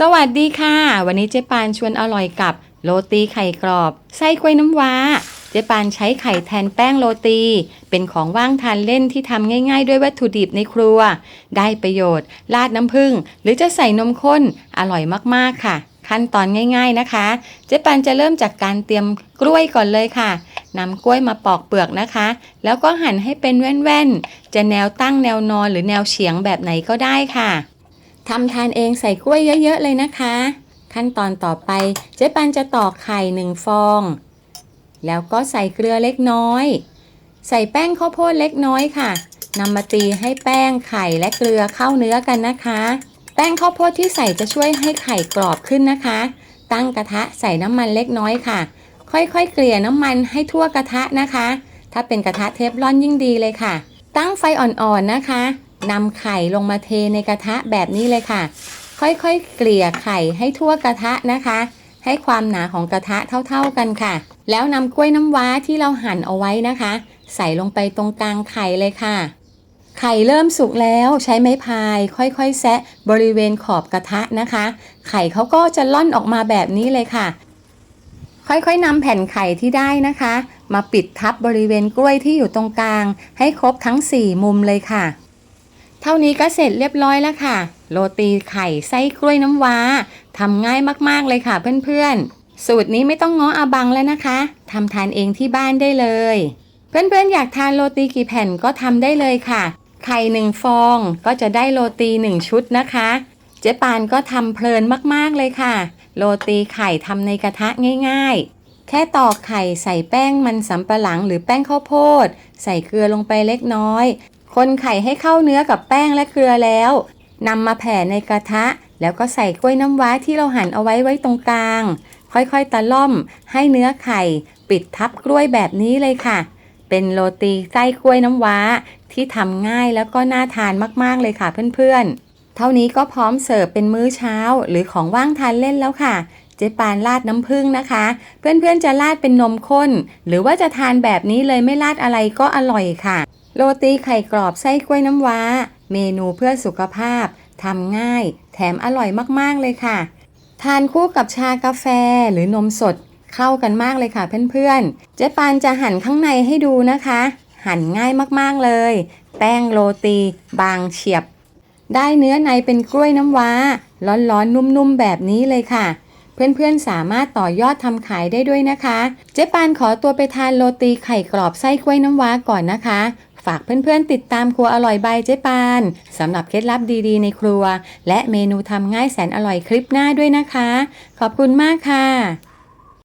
สวัสดีค่ะ วันนี้เจ๊ปานชวนอร่อยกับโรตีไข่กรอบ ไส้กล้วยน้ำว้า เจ๊ปานใช้ไข่แทนแป้งโรตี เป็นของว่างทานเล่นที่ทำง่าย ๆ ด้วยวัตถุดิบในครัว ได้ประโยชน์ ราดน้ำผึ้งหรือจะใส่นมข้นอร่อยมากๆค่ะ ขั้นตอนง่าย ๆนะคะ เจ๊ปานจะเริ่มจากการเตรียมกล้วยก่อนเลยค่ะนำกล้วยมาปอกเปลือกนะคะ แล้วก็หั่นให้เป็นแว่นๆจะแนวตั้งแนวนอนหรือแนวเฉียงแบบไหนก็ได้ค่ะ ทำทานเองใส่กล้วยเยอะๆเลยนะคะ ขั้นตอนต่อไปเจ๊ปันจะตอกไข่หนึ่งฟอง แล้วก็ใส่เกลือเล็กน้อย ใส่แป้งข้าวโพดเล็กน้อยค่ะนำมาตีให้แป้งไข่และเกลือเข้าเนื้อกันนะคะ แป้งข้าวโพดที่ใส่จะช่วยให้ไข่กรอบขึ้นนะคะ ตั้งกระทะใส่น้ำมันเล็กน้อยค่ะ ค่อยๆ เกลี่ยน้ำมันให้ทั่วกระทะนะคะ ถ้าเป็นกระทะเทฟลอนยิ่งดีเลยค่ะ ตั้งไฟอ่อนๆนะคะ นำไข่ลงมาเทในกระทะแบบนี้เลยค่ะ ค่อยๆ เกลี่ยไข่ให้ทั่วกระทะนะคะ ให้ความหนาของกระทะเท่าๆกันค่ะ แล้วนำกล้วยน้ำว้าที่เราหั่นเอาไว้นะคะ ใส่ลงไปตรงกลางไข่เลยค่ะ ไข่เริ่มสุกแล้วใช้ไม้พาย ค่อยๆ แซะบริเวณขอบกระทะนะคะ ไข่เขาก็จะล่อนออกมาแบบนี้เลยค่ะ ค่อยๆนำแผ่นไข่ที่ได้นะคะ มาปิดทับบริเวณกล้วยที่อยู่ตรงกลาง ให้ครบทั้ง 4 มุมเลยค่ะ ท่านี้ก็เสร็จเรียบร้อยแล้วค่ะ โรตีไข่ไส้กล้วยน้ำว้าทำง่ายมากๆเลยค่ะเพื่อนๆ สูตรนี้ไม่ต้องง้ออาบังแล้วนะคะทำทานเองที่บ้านได้เลย เพื่อนๆอยากทานโรตีกี่แผ่นก็ทำได้เลยค่ะ ไข่หนึ่งฟองก็จะได้โรตีหนึ่งชุดนะคะ เจ๊ปานก็ทำเพลินมากๆเลยค่ะ โรตีไข่ทำในกระทะง่าย ๆ แค่ตอกไข่ใส่แป้งมันสำปะหลังหรือแป้งข้าวโพด ใส่เกลือลงไปเล็กน้อย คนไข่ให้เข้าเนื้อกับแป้งและเกลือแล้วนำมาแผ่ในกระทะ แล้วก็ใส่กล้วยน้ำว้าที่เราหั่นเอาไว้ไว้ตรงกลาง ค่อยๆตะล่อม ให้เนื้อไข่ ปิดทับกล้วยแบบนี้เลยค่ะ เป็นโรตีไส้กล้วยน้ำว้าที่ทำง่ายแล้วก็น่าทานมากๆเลยค่ะเพื่อนๆ เท่านี้ก็พร้อมเสิร์ฟเป็นมื้อเช้า หรือของว่างทานเล่นแล้วค่ะเจ๊ปานราดน้ำผึ้งนะคะ เพื่อนๆจะราดเป็นนมข้น หรือว่าจะทานแบบนี้เลยไม่ราดอะไรก็อร่อยค่ะ โรตีไข่กรอบไส้กล้วยน้ำว้า เมนูเพื่อสุขภาพทำง่าย แถมอร่อยมากๆเลยค่ะ ทานคู่กับชากาแฟหรือนมสดเข้ากันมากเลยค่ะเพื่อนๆ เจ๊ปานจะหั่นข้างในให้ดูนะคะ หั่นง่ายมากๆเลย แป้งโรตี บางเฉียบ ได้เนื้อในเป็นกล้วยน้ำว้า ร้อนๆ นุ่มๆ แบบนี้เลยค่ะ เพื่อนๆ สามารถต่อยอดทำขายได้ด้วยนะคะ เจ๊ปานขอตัวไปทานโรตีไข่กรอบไส้กล้วยน้ำว้าก่อนนะคะ ฝากเพื่อนๆ ติดตามครัวอร่อยใบเจ๊ปานสำหรับเคล็ดลับดีๆ ในครัว และเมนูทำง่ายแสนอร่อยคลิปหน้าด้วยนะคะ ขอบคุณมากค่ะ